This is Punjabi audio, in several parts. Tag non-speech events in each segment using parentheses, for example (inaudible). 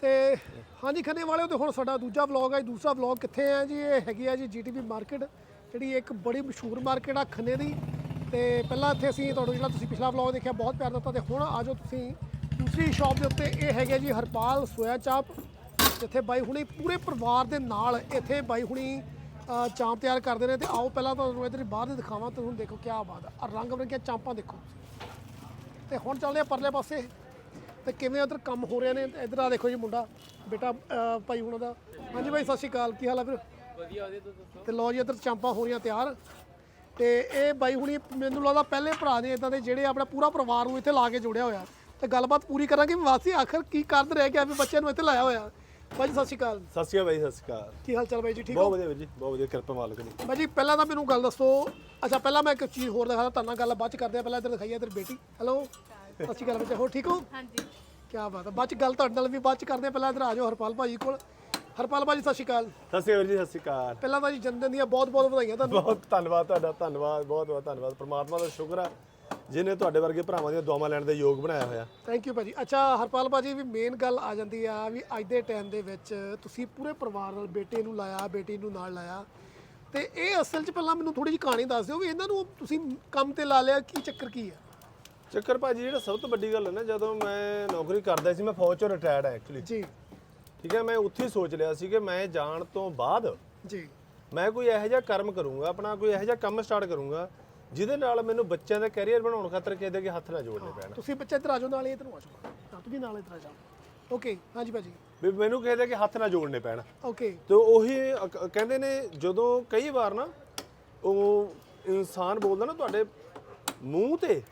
ਤੇ ਹਾਂਜੀ, ਖੰਨੇ ਵਾਲਿਓ, ਤੇ ਹੁਣ ਸਾਡਾ ਦੂਜਾ ਵਲੌਗ ਹੈ ਦੂਸਰਾ ਵਲੌਗ ਕਿੱਥੇ ਹੈ ਜੀ? ਇਹ ਹੈਗੀ ਆ ਜੀ ਜੀਟੀਵੀ ਮਾਰਕੀਟ ਜਿਹੜੀ ਇੱਕ ਬੜੀ ਮਸ਼ਹੂਰ ਮਾਰਕੀਟ ਆ ਖੰਨੇ ਦੀ। ਤੇ ਪਹਿਲਾਂ ਇੱਥੇ ਅਸੀਂ ਤੁਹਾਨੂੰ ਜਿਹੜਾ ਤੁਸੀਂ ਪਿਛਲਾ ਵਲੌਗ ਦੇਖਿਆ, ਬਹੁਤ ਪਿਆਰ ਦਿੱਤਾ, ਤੇ ਹੁਣ ਆਜੋ ਤੁਸੀਂ ਦੂਸਰੀ ਸ਼ਾਪ ਦੇ ਉੱਤੇ। ਇਹ ਹੈਗੇ ਜੀ ਹਰਪਾਲ ਸੋਇਆ ਚਾਪ, ਜਿੱਥੇ ਬਾਈ ਹੁਣੀ ਪੂਰੇ ਪਰਿਵਾਰ ਦੇ ਨਾਲ ਇੱਥੇ ਬਾਈ ਹੁਣੀ ਚਾਂਪ ਤਿਆਰ ਕਰਦੇ ਨੇ। ਤੇ ਆਓ ਪਹਿਲਾਂ ਤੁਹਾਨੂੰ ਇੱਧਰ ਬਾਹਰ ਦੇ ਦਿਖਾਵਾਂ ਤੁਹਾਨੂੰ ਦੇਖੋ ਕੀ ਬਾਤ ਆ। ਰੰਗ ਬਿਰੰਗੀਆਂ ਚਾਂਪਾਂ ਦੇਖੋ। ਤੇ ਹੁਣ ਚੱਲਦੇ ਆ ਪਰਲੇ ਪਾਸੇ। ਤੇ ਕਿਵੇਂ ਉਧਰ ਕੰਮ ਹੋ ਰਹੇ ਨੇ? ਇੱਧਰ ਆ ਦੇਖੋ ਜੀ ਮੁੰਡਾ ਬੇਟਾ ਭਾਈ ਹੁਣਾਂ ਦਾ ਹਾਂਜੀ ਭਾਈ ਸਤਿ ਸ਼੍ਰੀ ਅਕਾਲ। ਕੀ ਹਾਲ ਆ ਵੀਰ? ਵਧੀਆ ਵਧੀਆ ਤੁਸੀਂ ਦੱਸੋ? ਤੇ ਲਓ ਜੀ ਇੱਧਰ ਚਾਂਪਾਂ ਹੋ ਰਹੀਆਂ ਤਿਆਰ। ਤੇ ਇਹ ਬਾਈ ਹੁਣੀ ਮੈਨੂੰ ਲੱਗਦਾ ਪਹਿਲੇ ਭਰਾ ਨੇ ਇਦਾਂ ਦੇ ਜਿਹੜੇ ਆਪਣਾ ਪੂਰਾ ਪਰਿਵਾਰ ਨੂੰ ਇੱਥੇ ਲਾ ਕੇ ਜੋੜਿਆ ਹੋਇਆ। ਤੇ ਗੱਲਬਾਤ ਪੂਰੀ ਕਰਾਂਗੇ ਵੀ ਵਾਸੀ ਆਖਰ ਕੀ ਕਰਦੇ ਰਹਿ ਗਿਆ ਵੀ ਬੱਚਿਆਂ ਨੂੰ ਇੱਥੇ ਲਾਇਆ ਹੋਇਆ। ਭਾਈ ਜੀ, ਸਤਿ ਸ਼੍ਰੀ ਅਕਾਲ। ਸਤਿ ਸ਼੍ਰੀ ਅਕਾਲ ਬਾਈ ਸਤਿ ਸ਼੍ਰੀ ਅਕਾਲ। ਕੀ ਹਾਲ ਚਾਲ ਬਾਈ ਜੀ ਠੀਕ ਬਹੁਤ ਹੋ? ਵਧੀਆ ਵੀਰ ਜੀ ਬਹੁਤ ਵਧੀਆ ਕਿਰਪਾ ਮਾਲਕ ਦੀ। ਬਾਈ ਜੀ ਪਹਿਲਾਂ ਤਾਂ ਮੈਨੂੰ ਗੱਲ ਦੱਸੋ। ਅੱਛਾ ਪਹਿਲਾਂ ਮੈਂ ਇੱਕ ਚੀਜ਼ ਹੋਰ ਦਿਖਾਦਾ ਤੁਹਾਨੂੰ ਗੱਲ ਬਾਅਦ ਚ ਕਰਦੇ ਆ ਪਹਿਲਾਂ ਇੱਧਰ ਦਿਖਾਈਏ ਇੱਧਰ ਬੇਟੀ। ਹੈਲੋ ਸਤਿ ਸ਼੍ਰੀ ਅਕਾਲ ਬੱਚੇ ਹੋਰ ਠੀਕ ਹੋ? ਹਾਂਜੀ। ਕੀ ਬਾਤ ਹੈ। ਬਾਅਦ ਚ ਗੱਲ ਤੁਹਾਡੇ ਨਾਲ ਵੀ ਬਾਅਦ ਚ ਕਰਦੇ ਆ ਪਹਿਲਾਂ ਇੱਧਰ ਆ ਜਾਓ ਹਰਪਾਲ ਭਾਜੀ ਕੋਲ। ਹਰਪਾਲ ਭਾਜੀ ਸਤਿ ਸ਼੍ਰੀ ਅਕਾਲ। ਸਤਿ ਸ਼੍ਰੀ ਅਕਾਲ ਜੀ ਸਤਿ ਸ਼੍ਰੀ ਅਕਾਲ। ਪਹਿਲਾਂ ਤਾਂ ਜੀ ਜਨਮ ਦਿਨ ਦੀਆਂ ਬਹੁਤ ਬਹੁਤ ਵਧਾਈਆਂ ਤੁਹਾਨੂੰ। ਬਹੁਤ ਧੰਨਵਾਦ ਤੁਹਾਡਾ ਧੰਨਵਾਦ ਬਹੁਤ ਬਹੁਤ ਧੰਨਵਾਦ। ਪ੍ਰਮਾਤਮਾ ਦਾ ਸ਼ੁਕਰ ਹੈ ਜਿਨੇ ਤੁਹਾਡੇ ਵਰਗੇ ਭਰਾਵਾਂ ਦੀਆਂ ਦੁਆਵਾਂ ਲੈਣ ਦੇ ਯੋਗ ਬਣਾਇਆ ਹੋਇਆ। ਥੈਂਕ ਯੂ ਭਾਜੀ। ਅੱਛਾ ਹਰਪਾਲ ਭਾਜੀ ਵੀ ਮੇਨ ਗੱਲ ਆ ਜਾਂਦੀ ਆ ਵੀ ਅੱਜ ਦੇ ਟਾਈਮ ਦੇ ਵਿੱਚ ਤੁਸੀਂ ਪੂਰੇ ਪਰਿਵਾਰ ਨਾਲ ਬੇਟੇ ਨੂੰ ਲਾਇਆ ਬੇਟੀ ਨੂੰ ਨਾਲ ਲਾਇਆ। ਤੇ ਇਹ ਅਸਲ 'ਚ ਪਹਿਲਾਂ ਮੈਨੂੰ ਥੋੜੀ ਜਿਹੀ ਕਹਾਣੀ ਦੱਸ ਦਿਓ ਵੀ ਇਹਨਾਂ ਨੂੰ ਤੁਸੀਂ ਕੰਮ ਤੇ ਲਾ ਲਿਆ ਕੀ ਚੱਕਰ ਕੀ ਆ? ਚੱਕਰ ਭਾਜੀ ਜਿਹੜਾ ਸਭ ਤੋਂ ਵੱਡੀ ਗੱਲ ਹੈ ਨਾ ਜਦੋਂ ਮੈਂ ਨੌਕਰੀ ਕਰਦਾ ਸੀ ਮੈਂ ਫੌਜ ਚੋਂ ਰਿਟਾਇਰਡ ਆ ਐਕਚੁਅਲੀ ਜੀ। ਠੀਕ ਹੈ ਮੈਂ ਉੱਥੇ ਹੀ ਸੋਚ ਲਿਆ ਸੀ ਕਿ ਮੈਂ ਜਾਣ ਤੋਂ ਬਾਅਦ ਜੀ। ਮੈਂ ਕੋਈ ਇਹੋ ਜਿਹਾ ਕਰਮ ਕਰੂੰਗਾ ਆਪਣਾ ਕੋਈ ਇਹੋ ਜਿਹਾ ਕੰਮ ਸਟਾਰਟ ਕਰੂੰਗਾ ਜਿਹਦੇ ਨਾਲ ਮੈਨੂੰ ਬੱਚਿਆਂ ਦਾ ਕੈਰੀਅਰ ਬਣਾਉਣ ਖਾਤਰ ਕਿਸੇ ਦੇ ਅੱਗੇ ਹੱਥ ਨਾ ਜੋੜਨੇ ਪੈਣ। ਤੁਸੀਂ ਬੱਚੇ ਇੱਧਰ ਆ ਜਾਓ ਨਾਲ ਇੱਧਰ ਨੂੰ ਆ ਜਾਓ। ਹਾਂ ਤੁਸੀਂ ਨਾਲ ਇੱਧਰ ਆ ਜਾਓ। ਓਕੇ ਹਾਂਜੀ ਭਾਜੀ। ਵੀ ਮੈਨੂੰ ਕਿਸੇ ਦੇ ਅੱਗੇ ਹੱਥ ਨਾ ਜੋੜਨੇ ਪੈਣ। ਓਕੇ ਤੇ ਉਹੀ ਅਕ- ਕਹਿੰਦੇ ਨੇ ਜਦੋਂ ਕਈ ਵਾਰ ਨਾ ਉਹ ਇਨਸਾਨ ਬੋਲਦਾ ਨਾ ਤੁਹਾਡੇ ਮੂੰਹ ਤੇ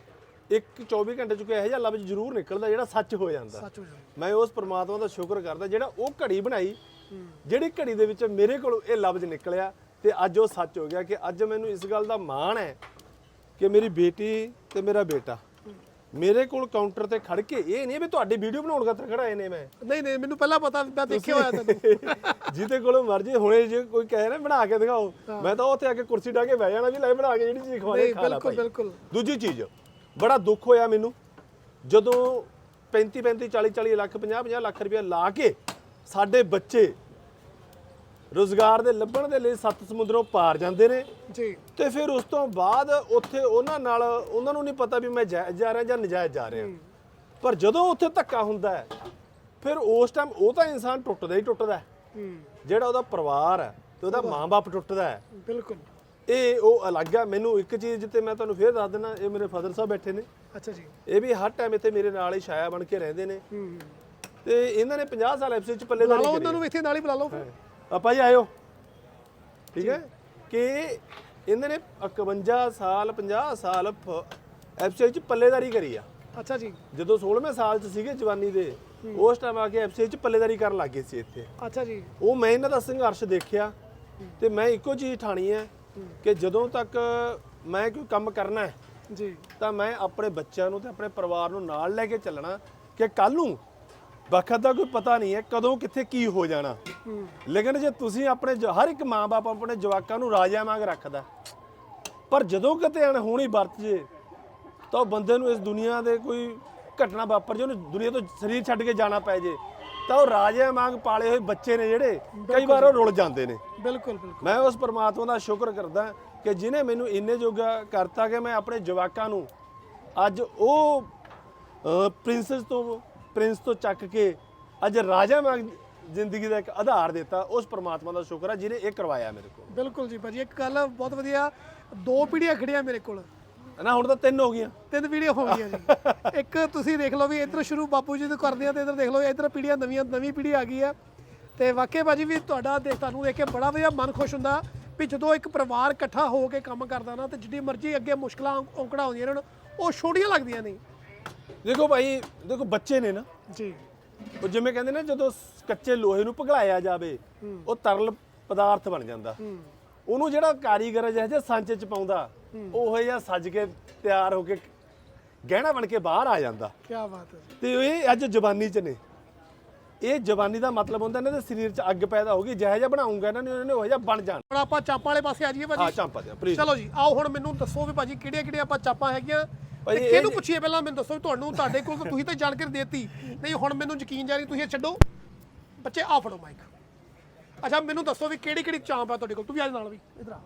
ਇੱਕ 24 ਘੰਟੇ ਚ ਕੋਈ ਇਹੋ ਜਿਹਾ ਲਫ਼ਜ਼ ਜ਼ਰੂਰ ਨਿਕਲਦਾ ਜਿਹੜਾ ਸੱਚ ਹੋ ਜਾਂਦਾ। ਸੱਚ ਹੋ ਜਾਓ ਮੈਂ ਉਸ ਪ੍ਰਮਾਤਮਾ ਦਾ ਸ਼ੁਕਰ ਕਰਦਾ ਜਿਹੜਾ ਉਹ ਘੜੀ ਬਣਾਈ। ਜਿਹੜੀ ਘੜੀ ਦੇ ਵਿੱਚ ਮੇਰੇ ਕੋਲ ਇਹ ਲਫ਼ਜ਼ ਨਿਕਲਿਆ ਤੇ ਅੱਜ ਉਹ ਸੱਚ ਹੋ ਗਿਆ ਕਿ ਅੱਜ ਮੈਨੂੰ ਇਸ ਗੱਲ ਦਾ ਮਾਣ ਹੈ ਕਿ ਮੇਰੀ ਬੇਟੀ ਤੇ ਮੇਰਾ ਬੇਟਾ ਮੇਰੇ ਕੋਲ ਕਾਊਂਟਰ ਤੇ ਖੜ ਕੇ ਇਹ ਨਹੀਂ ਵੀ ਤੁਹਾਡੀ ਵੀਡੀਓ ਬਣਾਉਣ ਖਾਤਰ ਖੜਾਏ ਨੇ ਮੈਂ। ਨਹੀਂ ਨਹੀਂ ਮੈਨੂੰ ਪਹਿਲਾਂ ਪਤਾ ਮੈਂ ਦੇਖਿਆ ਹੋਇਆ ਤੈਨੂੰ। (laughs) ਜਿਹਦੇ ਕੋਲੋਂ ਮਰਜ਼ੀ ਹੁਣੇ ਜੇ ਕੋਈ ਕਹੇ ਨਾ ਬਣਾ ਕੇ ਦਿਖਾਓ। ਮੈਂ ਤਾਂ ਉੱਥੇ ਆ ਕੇ ਕੁਰਸੀ ਢਾ ਕੇ ਬਹਿ ਜਾਣਾ ਵੀ ਲੈ ਬਣਾ ਕੇ ਜਿਹੜੀ ਚੀਜ਼ ਖਵਾਣੀ ਨਹੀਂ ਖਾ ਲੈ ਬਿਲਕੁਲ ਭਾਈ। ਬਿਲਕੁਲ। ਦੂਜੀ ਚੀਜ਼ ਬੜਾ ਦੁੱਖ ਹੋਇਆ ਮੈਨੂੰ। ਜਦੋਂ 35 35 40 40 ਲੱਖ 50 50 ਲੱਖ ਰੁਪਏ ਲਾ ਕੇ ਸਾਡੇ ਬੱਚੇ ਰੋਜ਼ਗਾਰ ਦੇ ਲੱਭਣ ਦੇ ਲਈ ਸੱਤ ਸਮੁੰਦਰੋਂ ਪਾਰ ਜਾਂਦੇ ਨੇ ਜੀ। ਤੇ ਫਿਰ ਉਸ ਤੋਂ ਬਾਅਦ ਉੱਥੇ ਉਹਨਾਂ ਨਾਲ ਉਹਨਾਂ ਨੂੰ ਨਹੀਂ ਪਤਾ ਵੀ ਮੈਂ ਜਾਇਜ਼ ਜਾ ਰਿਹਾ ਜਾਂ ਨਜਾਇਜ਼ ਜਾ ਰਿਹਾ। ਪਰ ਜਦੋਂ ਉੱਥੇ ਧੱਕਾ ਹੁੰਦਾ ਹੈ ਫਿਰ ਉਸ ਟਾਈਮ ਉਹ ਤਾਂ ਇਨਸਾਨ ਟੁੱਟਦਾ ਹੀ ਟੁੱਟਦਾ ਜਿਹੜਾ ਉਹਦਾ ਪਰਿਵਾਰ ਹੈ ਤੇ ਉਹਦਾ ਮਾਂ-ਬਾਪ ਟੁੱਟਦਾ ਹੈ। ਬਿਲਕੁਲ। ਇਹ ਉਹ ਅਲੱਗ ਹੈ ਮੈਨੂੰ ਇੱਕ ਚੀਜ਼ ਜਿੱਤੇ ਮੈਂ ਤੁਹਾਨੂੰ ਫੇਰ ਦੱਸ ਦਿੰਦਾ ਇਹ ਮੇਰੇ ਫਾਦਰ ਸਾਹਿਬ ਬੈਠੇ ਨੇ। ਅੱਛਾ ਜੀ। ਇਹ ਵੀ ਹਰ ਟਾਈਮ ਇੱਥੇ ਮੇਰੇ ਨਾਲ ਹੀ ਛਾਇਆ ਬਣ ਕੇ ਰਹਿੰਦੇ ਨੇ। ਤੇ ਇਹਨਾਂ ਨੇ 50 ਸਾਲ ਐਫਸੀ ਚ ਬੁਲਾ ਪੱਲੇਦਾਰੀ ਲਓ ਉਹਨਾਂ ਨੂੰ ਇੱਥੇ ਨਾਲ ਹੀ ਬੁਲਾ ਲਓ। ਆਪਾਂ ਜੀ ਆਇਓ। ਠੀਕ ਹੈ? ਕਿ ਇਹਨਾਂ ਨੇ 51 ਸਾਲ 50 ਸਾਲ ਐਫਸੀ ਚ ਪੱਲੇਦਾਰੀ ਕਰੀ ਆ। ਅੱਛਾ ਜੀ। ਜਦੋਂ 16ਵੇਂ ਸਾਲ ਚ ਸੀਗੇ ਜਵਾਨੀ ਦੇ ਉਸ ਟਾਈਮ ਆ ਕੇ ਐਫਸੀ ਚ ਪੱਲੇਦਾਰੀ ਕਰਨ ਲੱਗੇ ਸੀ ਇੱਥੇ। ਅੱਛਾ ਜੀ। ਉਹ ਮੈਂ ਇਹਨਾਂ ਦਾ ਸੰਘਰਸ਼ ਦੇਖਿਆ ਤੇ ਮੈਂ ਇੱਕੋ ਚੀਜ਼ ਠਾਣੀ ਹੈ ਕਿ ਜਦੋਂ ਤੱਕ ਮੈਂ ਕੋਈ ਕੰਮ ਕਰਨਾ ਹੈ ਜੀ। ਤਾਂ ਮੈਂ ਆਪਣੇ ਬੱਚਿਆਂ ਨੂੰ ਤੇ ਆਪਣੇ ਪਰਿਵਾਰ ਨੂੰ ਨਾਲ ਲੈ ਕੇ ਚੱਲਣਾ ਕਿ ਕੱਲ ਨੂੰ ਵਕਤ ਦਾ ਕੋਈ ਪਤਾ ਨਹੀਂ ਹੈ ਕਦੋਂ ਕਿੱਥੇ ਕੀ ਹੋ ਜਾਣਾ। ਲੇਕਿਨ ਜੇ ਤੁਸੀਂ ਆਪਣੇ ਜ- ਹਰ ਇੱਕ ਮਾਂ-ਬਾਪ ਆਪਣੇ ਜਵਾਕਾਂ ਨੂੰ ਰਾਜਿਆਂ ਵਾਂਗ ਰੱਖਦਾ ਪਰ ਜਦੋਂ ਕਿਤੇ ਅਣਹੋਣੀ ਵਰਤ ਜੇ ਤਾਂ ਉਹ ਬੰਦੇ ਨੂੰ ਇਸ ਦੁਨੀਆ ਦੇ ਕੋਈ ਘਟਨਾ ਵਾਪਰ ਜੇ ਉਹਨੂੰ ਦੁਨੀਆ ਤੋਂ ਸਰੀਰ ਛੱਡ ਕੇ ਜਾਣਾ ਪੈ ਜੇ। ਤਾਂ ਉਹ ਰਾਜਿਆਂ ਵਾਂਗ ਪਾਲੇ ਹੋਏ ਬੱਚੇ ਨੇ ਜਿਹੜੇ ਕਈ ਵਾਰ ਉਹ ਰੁੱਲ ਜਾਂਦੇ ਨੇ। ਬਿਲਕੁਲ ਬਿਲਕੁਲ। ਮੈਂ ਉਸ ਪਰਮਾਤਮਾ ਦਾ ਸ਼ੁਕਰ ਕਰਦਾ ਕਿ ਜਿਨੇ ਮੈਨੂੰ ਇੰਨੇ ਜੋਗਾ ਕਰਤਾ ਕਿ ਮੈਂ ਆਪਣੇ ਜਵਾਕਾਂ ਨੂੰ ਅੱਜ ਉਹ ਪ੍ਰਿੰਸੈਸ ਤੋਂ ਪ੍ਰਿੰਸ ਤੋਂ ਚੱਕ ਕੇ ਅੱਜ ਰਾਜਾ ਵਾਂਗ ਜ਼ਿੰਦਗੀ ਦਾ ਇੱਕ ਆਧਾਰ ਦਿੱਤਾ ਉਸ ਪਰਮਾਤਮਾ ਦਾ ਸ਼ੁਕਰ ਹੈ ਜਿਨੇ ਇਹ ਕਰਵਾਇਆ ਮੇਰੇ ਕੋਲ। ਬਿਲਕੁਲ ਜੀ ਭਾਜੀ ਇੱਕ ਗੱਲ ਬਹੁਤ ਵਧੀਆ ਦੋ ਪੀੜ੍ਹੀਆਂ ਖੜੀਆਂ ਮੇਰੇ ਕੋਲ। ਨਾ ਹੁਣ ਤਾਂ ਤਿੰਨ ਹੋ ਗਈਆਂ। ਤਿੰਨ ਪੀੜ੍ਹੀਆਂ ਹੋ ਗਈਆਂ ਜੀ। ਇੱਕ ਤੁਸੀਂ ਦੇਖ ਲਓ ਵੀ ਇੱਧਰ ਸ਼ੁਰੂ ਬਾਪੂ ਜੀ ਤੋਂ ਕਰਦੇ ਆ ਤੇ ਇੱਧਰ ਦੇਖ ਲਓ ਇੱਧਰ ਪੀੜ੍ਹੀਆਂ ਨਵੀਆਂ ਨਵੀਂ ਪੀੜ੍ਹੀ ਆ ਗਈ ਆ। ਤੇ ਵਾਕਈ ਭਾਜੀ ਵੀ ਤੁਹਾਡਾ ਦੇਖ ਤੁਹਾਨੂੰ ਦੇਖ ਕੇ ਬੜਾ ਵਧੀਆ ਮਨ ਖੁਸ਼ ਹੁੰਦਾ ਵੀ ਜਦੋਂ ਇੱਕ ਪਰਿਵਾਰ ਇਕੱਠਾ ਹੋ ਕੇ ਕੰਮ ਕਰਦਾ ਨਾ ਤੇ ਜਿੱਡੀ ਮਰਜ਼ੀ ਅੱਗੇ ਮੁਸ਼ਕਲਾਂ ਔਂਕੜਾ ਆਉਂਦੀਆਂ ਨੇ ਉਹ ਛੋਟੀਆਂ ਲੱਗਦੀਆਂ ਨਹੀਂ ਦੇਖੋ ਭਾਈ ਦੇਖੋ ਬੱਚੇ ਨੇ ਨਾ। ਜੀ। ਉਹ ਜਿਵੇਂ ਕਹਿੰਦੇ ਨੇ ਜਦੋਂ ਕੱਚੇ ਲੋਹੇ ਨੂੰ ਪਿਘਲਾਇਆ ਜਾਵੇ ਉਹ ਤਰਲ ਪਦਾਰਥ ਬਣ ਜਾਂਦਾ। ਉਹਨੂੰ ਜਿਹੜਾ ਕਾਰੀਗਰ ਜਿਹੇ ਜਿਹੇ ਸਾਂਚੇ ਚ ਪਾਉਂਦਾ ਉਹ ਜਿਹਾ ਸੱਜ ਕੇ ਤਿਆਰ ਹੋ ਕੇ ਗਹਿਣਾ ਬਣ ਕੇ ਬਾਹਰ ਆ ਜਾਂਦਾ। ਕੀ ਬਾਤ ਹੈ ਜੀ। ਤੇ ਇਹ ਅੱਜ ਜਵਾਨੀ ਚ ਨੇ। ਇਹ ਜਵਾਨੀ ਦਾ ਮਤਲਬ ਹੁੰਦਾ ਇਹਨਾਂ ਦੇ ਸਰੀਰ ਚ ਅੱਗ ਪੈਦਾ ਹੋਗੀ ਜਿਹੋ ਜਿਹਾ ਬਣਾਉਂਗਾ ਇਹਨਾਂ ਨੇ ਉਹਨਾਂ ਨੇ ਉਹ ਜਿਹਾ ਬਣ ਜਾਣ। ਹੁਣ ਆਪਾਂ ਚਾਪਾਂ ਵਾਲੇ ਪਾਸੇ ਆ ਜਾਈਏ ਹਾਂ ਭਾਜੀ ਚਾਂਪਾ ਦੇ ਪਲੀਜ਼ ਚਲੋ ਜੀ ਆਓ ਹੁਣ ਮੈਨੂੰ ਦੱਸੋ ਵੀ ਭਾਜੀ ਕਿਹੜੀਆਂ ਕਿਹੜੀਆਂ ਆਪਾਂ ਚਾਪਾਂ ਹੈਗੀਆਂ। ਭਾਜੀ, ਤੇ ਇਹ ਕਿਹਨੂੰ ਜੀ- ਪੁੱਛੀਏ ਪਹਿਲਾਂ ਮੈਨੂੰ ਦੱਸੋ ਵੀ ਤੁਹਾਨੂੰ ਤੁਹਾਡੇ ਕੋਲ ਤਾਂ ਤੁਸੀਂ ਤਾਂ ਜਾਣਕਾਰੀ ਦੇਤੀ। ਨਹੀਂ ਹੁਣ ਮੈਨੂੰ ਯਕੀਨ ਜਾਰੀ ਤੁਸੀਂ ਇਹ ਛੱਡੋ। ਬੱਚੇ ਆ ਫੜੋ ਮਾਈਕ ਅੱਛਾ ਮੈਨੂੰ ਦੱਸੋ ਵੀ ਕਿਹੜੀ ਕਿਹੜੀ ਚਾਂਪ ਆ ਤੁਹਾਡੇ ਕੋਲ? ਤੂੰ ਵੀ ਆ ਨਾਲ ਵੀ ਇਧਰ ਆ।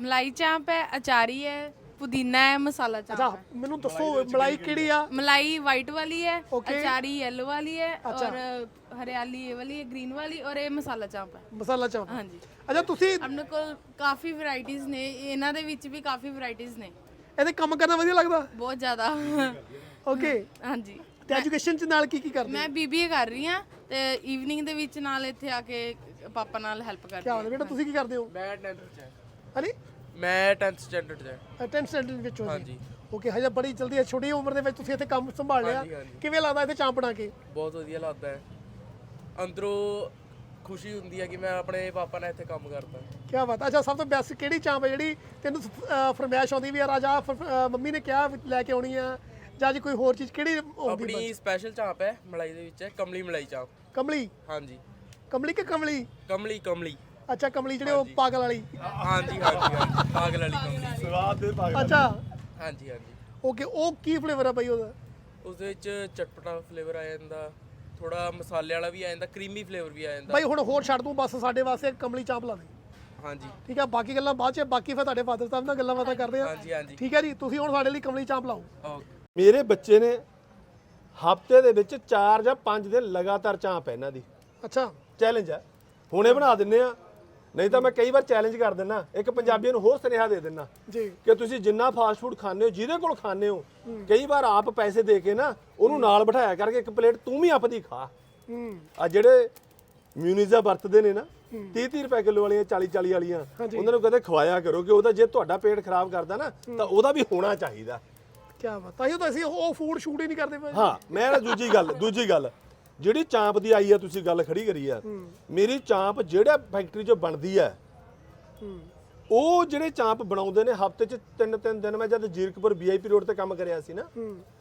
ਮਲਾਈ ਚਾਂਪ ਹੈ ਅਚਾਰੀ ਹੈ ਪੁਦੀਨਾ ਹੈ ਮਸਾਲਾ ਚਾਂਪ ਹੈ। ਮੈਨੂੰ ਦੱਸੋ ਮਲਾਈ ਕਿਹੜੀ ਆ? ਮਲਾਈ ਵਾਈਟ ਵਾਲੀ ਹੈ ਅਚਾਰੀ yellow ਵਾਲੀ ਹੈ ਔਰ ਹਰਿਆਲੀ ਇਹ ਵਾਲੀ ਹੈ ਗ੍ਰੀਨ ਵਾਲੀ ਔਰ ਇਹ ਮਸਾਲਾ ਚਾਂਪ ਹੈ। ਮਸਾਲਾ ਚਾਂਪ। ਹਾਂਜੀ। ਅੱਛਾ ਤੁਸੀਂ ਆਪਣੇ ਕੋਲ ਕਾਫੀ ਵੈਰਾਈਟੀਆਂ ਨੇ ਇਹਨਾਂ ਦੇ ਵਿੱਚ ਵੀ ਕਾਫੀ ਵੈਰਾਈਟੀਆਂ ਨੇ। ਇਹਦੇ ਕੰਮ ਕਰਨਾ ਵਧੀਆ ਲੱਗਦਾ? ਬਹੁਤ ਜ਼ਿਆਦਾ। ਓਕੇ ਹਾਂਜੀ। ਤੇ ਐਜੂਕੇਸ਼ਨ ਚ ਨਾਲ ਕੀ ਕੀ ਕਰਦੇ? ਮੈਂ ਬੀਬੀਏ ਕਰ ਰਹੀ ਹਾਂ ਤੇ ਈਵਨਿੰਗ ਦੇ ਵਿੱਚ ਨਾਲ ਇੱਥੇ ਆ ਕੇ ਪਾਪਾ ਨਾਲ ਹੈਲਪ ਕਰਦੀ ਹਾਂ। ਬੇਟਾ ਤੁਸੀਂ ਕੀ ਕਰਦੇ ਹੋ? ਮੈਂ 10th ਚ ਹਾਂਜੀ? ਮੈਂ 10th ਸਟੈਂਡਰਡ ਚ ਹਾਂ। 10th ਸਟੈਂਡਰਡ ਵਿੱਚ ਹੋ ਜੀ। ਹਾਂਜੀ। ਓਕੇ ਹਜੇ ਬੜੀ ਜਲਦੀ ਹੈ ਛੋਟੀ ਉਮਰ ਦੇ ਵਿੱਚ ਤੁਸੀਂ ਇੱਥੇ ਕੰਮ ਸੰਭਾਲ ਲਿਆ। ਹਾਂਜੀ, ਹਾਂਜੀ। ਕਿਵੇਂ ਲੱਗਦਾ ਇੱਥੇ ਚਾਂਪ ਬਣਾ ਕੇ? ਬਹੁਤ ਵਧੀਆ ਲੱਗਦਾ ਹੈ। ਅੰਦਰੋਂ ਖੁਸ਼ੀ ਹੁੰਦੀ ਹੈ ਕਿ ਮੈਂ ਆਪਣੇ ਪਾਪਾ ਨਾਲ ਇੱਥੇ ਕੰਮ ਕਰਦਾ। ਕੀ ਬਾਤ ਹੈ। ਅੱਛਾ ਸਭ ਤੋਂ ਬੈਸਟ ਕਿਹੜੀ ਚਾਂਪ ਹੈ ਜਿਹੜੀ ਤੈਨੂੰ ਅਹ, ਫਰਮਾਇਸ਼ ਆਉਂਦੀ ਵੀ ਆ ਰਾਜਾ ਫਰ- ਅਹ, ਮੰਮੀ ਨੇ ਕਿਹਾ ਵੀ ਲੈ ਕੇ ਆਉਣੀ ਆ ਜਾਂ ਜੇ ਕੋਈ ਹੋਰ ਚੀਜ਼ ਕਿਹੜੀ ਆਪਣੀ ਸਪੈਸ਼ਲ ਚਾਂਪ ਹੈ ਮਲਾਈ ਦੇ ਵਿੱਚ ਹੈ ਕਮਲੀ ਮਲਾਈ ਚਾਂਪ। ਕਮਲੀ? ਹਾਂਜੀ। ਕਮਲੀ ਕਿ ਕਮਲੀ? ਕਮਲੀ ਕਮਲੀ। ਅੱਛਾ ਕਮਲੀ ਜਿਹੜੇ ਉਹ ਪਾਗਲ ਵਾਲੀ। ਹਾਂਜੀ ਹਾਂਜੀ ਹਾਂਜੀ ਪਾਗਲ ਵਾਲੀ ਕਮਲੀ। ਸਵਾਦ ਦੇ ਭਾਗ ਅੱਛਾ। ਹਾਂਜੀ ਹਾਂਜੀ। ਓਕੇ ਉਹ ਕੀ ਫਲੇਵਰ ਆ ਬਾਈ ਉਹਦਾ? ਉਸ ਦੇ ਵਿੱਚ ਚਟਪਟਾ ਫਲੇਵਰ ਆ ਜਾਂਦਾ ਥੋੜਾ ਮਸਾਲੇ ਵਾਲਾ ਵੀ ਆ ਜਾਂਦਾ ਕਰੀਮੀ ਫਲੇਵਰ ਵੀ ਆ ਜਾਂਦਾ। ਬਾਈ ਹੁਣ ਹੋਰ ਛੱਡ ਦੂੰ ਬਸ ਸਾਡੇ ਵਾਸਤੇ ਕਮਲੀ ਚਾਂਪ ਲਾ ਦੇ। ਹਾਂਜੀ। ਠੀਕ ਆ ਬਾਕੀ ਗੱਲਾਂ ਬਾਅਦ ਚ ਬਾਕੀ ਫਿਰ ਤੁਹਾਡੇ ਫਾਦਰ ਸਾਹਿਬ ਨਾਲ ਗੱਲਾਂ ਬਾਤਾਂ ਕਰਦੇ ਆ। ਹਾਂਜੀ ਹਾਂਜੀ। ਠੀਕ ਹੈ ਜੀ ਤੁਸੀਂ ਹੁਣ ਸਾਡੇ ਲਈ ਕਮਲੀ ਚਾਂਪ ਲਾਓ। ਓਕੇ। ਮੇਰੇ ਬੱਚੇ ਨੇ ਹਫ਼ਤੇ ਦੇ ਵਿੱਚ 4 ਜਾਂ 5 ਦਿਨ ਲਗਾਤਾਰ ਚਾਂਪ ਹੈ ਇਹਨਾਂ ਦੀ। ਅੱਛਾ। ਚੈਲੰਜ ਹੈ ਹੁਣੇ ਬਣਾ ਦਿੰਨੇ ਆ ਨਹੀਂ ਤਾਂ ਮੈਂ ਕਈ ਵਾਰ ਚੈਲੰਜ ਕਰ ਦਿੰਨਾ ਇੱਕ ਪੰਜਾਬੀਆਂ ਨੂੰ ਹੋਰ ਸੁਨੇਹਾ ਦੇ ਦਿੰਨਾ ਜੀ। ਕਿ ਤੁਸੀਂ ਜਿੰਨਾ ਫਾਸਟ ਫੂਡ ਖਾਂਦੇ ਹੋ ਜਿਹਦੇ ਕੋਲ ਖਾਂਦੇ ਹੋ ਕਈ ਵਾਰ ਆਪ ਪੈਸੇ ਦੇ ਕੇ ਨਾ ਉਹਨੂੰ ਨਾਲ ਬਿਠਾਇਆ ਕਰਕੇ ਇੱਕ ਪਲੇਟ ਤੂੰ ਵੀ ਆਪਦੀ ਖਾ। ਆ ਜਿਹੜੇ ਮਿਊਨੀਜ਼ਾ ਵਰਤਦੇ ਨੇ ਨਾ 30 30 ਰੁਪਏ ਕਿਲੋ ਵਾਲੀਆਂ 40 40 ਵਾਲੀਆਂ ਉਹਨਾਂ ਨੂੰ ਕਦੇ ਖਵਾਇਆ ਕਰੋ ਕਿ ਉਹਦਾ ਜੇ ਤੁਹਾਡਾ ਪੇਟ ਖਰਾਬ ਕਰਦਾ ਨਾ ਤਾਂ ਉਹਦਾ ਵੀ ਹੋਣਾ ਚਾਹੀਦਾ। ਕੀ ਬਾਤ। ਤਾਂ ਅਸੀਂ ਉਹ ਫੂਡ ਸ਼ੂਟ ਹੀ ਨਹੀਂ ਕਰਦੇ ਪਏ। ਹਾਂ ਮੈਂ ਦੂਜੀ ਗੱਲ ਦੂਜੀ ਗੱਲ। ਜਿਹੜੀ ਚਾਂਪ ਦੀ ਆਈ ਆ ਤੁਸੀਂ ਗੱਲ ਖੜੀ ਕਰੀ ਆ। ਮੇਰੀ ਚਾਂਪ ਜਿਹੜਾ ਫੈਕਟਰੀ 'ਚੋਂ ਬਣਦੀ ਆ ਉਹ ਜਿਹੜੇ ਚਾਂਪ ਬਣਾਉਂਦੇ ਨੇ ਹਫ਼ਤੇ 'ਚ ਤਿੰਨ ਤਿੰਨ ਦਿਨ ਮੈਂ ਜਦ ਜੀਰਕਪੁਰ ਵੀਆਈਪੀ ਰੋਡ ਤੇ ਕੰਮ ਕਰਿਆ ਸੀ ਨਾ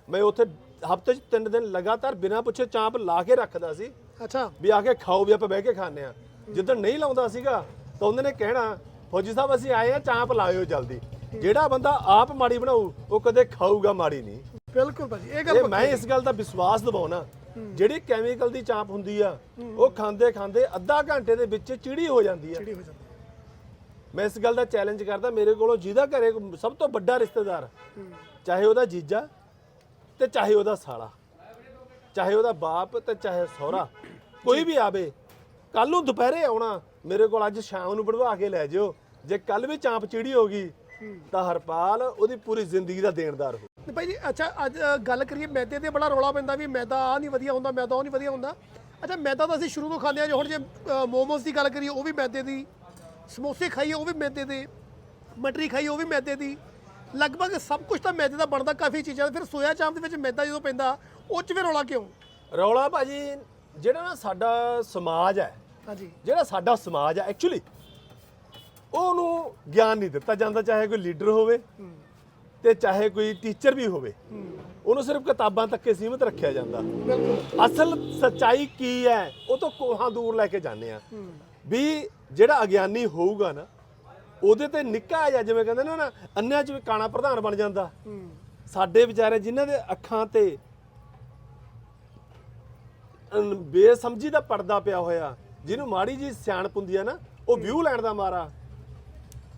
ਮੈਂ ਉੱਥੇ ਹਫ਼ਤੇ 'ਚ ਤਿੰਨ ਦਿਨ ਲਗਾਤਾਰ ਬਿਨਾਂ ਪੁੱਛੇ ਚਾਂਪ ਲਾ ਕੇ ਰੱਖਦਾ ਸੀ। ਅੱਛਾ। ਵੀ ਆ ਕੇ ਖਾਓ ਵੀ ਆਪਾਂ ਬਹਿ ਕੇ ਖਾਂਦੇ ਆ ਜਿੱਦਣ ਨਹੀਂ ਲਾਉਂਦਾ ਸੀਗਾ ਤਾਂ ਉਹਨਾਂ ਨੇ ਕਹਿਣਾ ਫੌਜੀ ਸਾਹਿਬ ਅਸੀਂ ਆਏ ਆ ਚਾਂਪ ਲਾਇਓ ਜਲਦੀ। ਜਿਹੜਾ ਬੰਦਾ ਆਪ ਮਾੜੀ ਬਣਾਊ ਉਹ ਕਦੇ ਖਾਊਗਾ ਮਾੜੀ ਨਹੀਂ। ਬਿਲਕੁਲ ਭਾਜੀ ਇਹ ਗੱਲ ਮੈਂ ਇਸ ਗੱਲ ਦਾ ਵਿਸ਼ਵਾਸ ਦਿਵਾਉਣਾ। ਜਿਹੜੀ ਕੈਮੀਕਲ ਦੀ ਚਾਂਪ ਹੁੰਦੀ ਆ ਉਹ ਖਾਂਦੇ ਖਾਂਦੇ ਅੱਧਾ ਘੰਟੇ ਦੇ ਵਿੱਚ ਚਿੜੀ ਹੋ ਜਾਂਦੀ ਆ। ਚਿੜੀ ਹੋ ਜਾਂਦੀ ਮੈਂ ਇਸ ਗੱਲ ਦਾ ਚੈਲੰਜ ਕਰਦਾ ਮੇਰੇ ਕੋਲੋਂ ਜਿਹਦਾ ਘਰੇ ਸਭ ਤੋਂ ਵੱਡਾ ਰਿਸ਼ਤੇਦਾਰ ਚਾਹੇ ਉਹਦਾ ਜੀਜਾ ਤੇ ਚਾਹੇ ਉਹਦਾ ਸਾਲਾ ਚਾਹੇ ਉਹਦਾ ਬਾਪ ਤੇ ਚਾਹੇ ਸਹੁਰਾ ਕੋਈ ਵੀ ਆਵੇ ਕੱਲ ਨੂੰ ਦੁਪਹਿਰੇ ਆਉਣਾ ਮੇਰੇ ਕੋਲ ਅੱਜ ਸ਼ਾਮ ਨੂੰ ਬਣਵਾ ਕੇ ਲੈ ਜਿਓ। ਜੇ ਕੱਲ ਵੀ ਚਾਂਪ ਚਿੜੀ ਹੋ ਗਈ ਤਾਂ ਹਰਪਾਲ ਉਹਦੀ ਪੂਰੀ ਜ਼ਿੰਦਗੀ ਦਾ ਦੇਣਦਾਰ ਹੋ। ਤੇ ਭਾਈ ਜੀ ਅੱਛਾ ਅੱਜ ਗੱਲ ਕਰੀਏ ਮੈਦੇ ਤੇ ਬੜਾ ਰੌਲਾ ਪੈਂਦਾ ਵੀ ਮੈਦਾ ਆ ਨਹੀਂ ਵਧੀਆ ਹੁੰਦਾ ਮੈਦਾ ਉਹ ਨਹੀਂ ਵਧੀਆ ਹੁੰਦਾ। ਅੱਛਾ ਮੈਦਾ ਤਾਂ ਅਸੀਂ ਸ਼ੁਰੂ ਤੋਂ ਖਾਂਦੇ ਆ ਜੇ ਹੁਣ ਜੇ ਮੋਮੋਸ ਦੀ ਗੱਲ ਕਰੀਏ ਉਹ ਵੀ ਮੈਦੇ ਦੀ ਸਮੋਸੇ ਖਾਈਏ ਉਹ ਵੀ ਮੈਦੇ ਦੇ ਮਟਰੀ ਖਾਈਏ ਉਹ ਵੀ ਮੈਦੇ ਦੀ। ਲਗਭਗ ਸਭ ਕੁਝ ਤਾਂ ਮੈਦੇ ਦਾ ਬਣਦਾ ਕਾਫੀ ਚੀਜ਼ਾਂ ਫਿਰ ਸੋਇਆ ਚਾਂਪ ਦੇ ਵਿੱਚ ਮੈਦਾ ਜਦੋਂ ਪੈਂਦਾ ਉਹ ਚ ਵੀ ਰੌਲਾ ਕਿਉਂ? ਰੌਲਾ ਭਾਜੀ ਜਿਹੜਾ ਨਾ ਸਾਡਾ ਸਮਾਜ ਹੈ ਹਾਂਜੀ। ਜਿਹੜਾ ਸਾਡਾ ਸਮਾਜ ਹੈ ਐਕਚੁਅਲੀ ਉਹਨੂੰ ਗਿਆਨ ਨਹੀਂ ਦਿੱਤਾ ਜਾਂਦਾ ਚਾਹੇ ਕੋਈ ਲੀਡਰ ਹੋਵੇ ਤੇ ਚਾਹੇ ਕੋਈ ਟੀਚਰ ਵੀ ਹੋਵੇ ਉਹਨੂੰ ਸਿਰਫ ਕਿਤਾਬਾਂ ਤੱਕ ਹੀ ਸੀਮਿਤ ਰੱਖਿਆ ਜਾਂਦਾ। ਅਸਲ ਸੱਚਾਈ ਕੀ ਹੈ ਉਹ ਤੋਂ ਕੋਹਾਂ ਦੂਰ ਲੈ ਕੇ ਜਾਂਦੇ ਆ ਵੀ ਜਿਹੜਾ ਅਗਿਆਨੀ ਹੋਊਗਾ ਨਾ ਉਹਦੇ ਤੇ ਨਿੱਕਾ ਜਿਹਾ ਜਿਵੇਂ ਕਹਿੰਦੇ ਨੇ ਨਾ ਅੰਨਿਆਂ 'ਚ ਵੀ ਕਾਣਾ ਪ੍ਰਧਾਨ ਬਣ ਜਾਂਦਾ। ਸਾਡੇ ਵਿਚਾਰੇ ਜਿਨ੍ਹਾਂ ਦੇ ਅੱਖਾਂ ਤੇ ਬੇਸਮਝੀ ਦਾ ਪਰਦਾ ਪਿਆ ਹੋਇਆ ਜਿਹਨੂੰ ਮਾੜੀ ਜੀ ਸਿਆਣਪ ਹੁੰਦੀ ਆ ਨਾ ਉਹ ਵਿਊ ਲੈਣ ਦਾ ਮਾਰਾ।